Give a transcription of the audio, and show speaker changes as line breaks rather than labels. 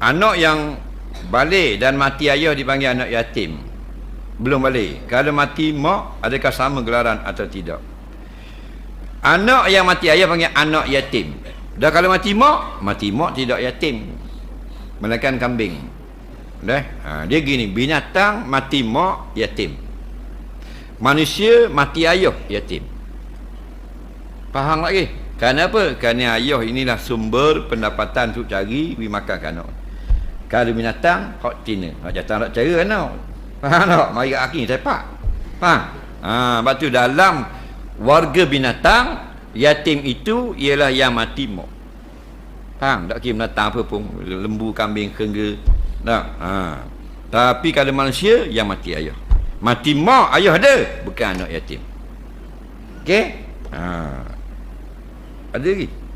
anak yang balik dan mati ayah dipanggil anak yatim. Belum balik. Kalau mati mak adakah sama gelaran atau tidak? Anak yang mati ayah panggil anak yatim. Dah kalau mati mak mati mak tidak yatim. Melainkan kambing. Dah? Ha, dia gini binatang mati mak yatim. Manusia mati ayah yatim. Faham lagi kerana apa kerana ayah inilah sumber pendapatan untuk cari we makan kanak kalau binatang kau tina. Kau jatah nak cara anak faham tak? Mari aki sepak faham? Ha, sebab tu dalam warga binatang yatim itu ialah yang mati mak faham? Tak kira binatang apa pun lembu kambing kengga tak? Ha. tapi kalau manusia yang mati ayah. Mati mak ayah ada. Bukan anak yatim. Okey? Ha. Ada lagi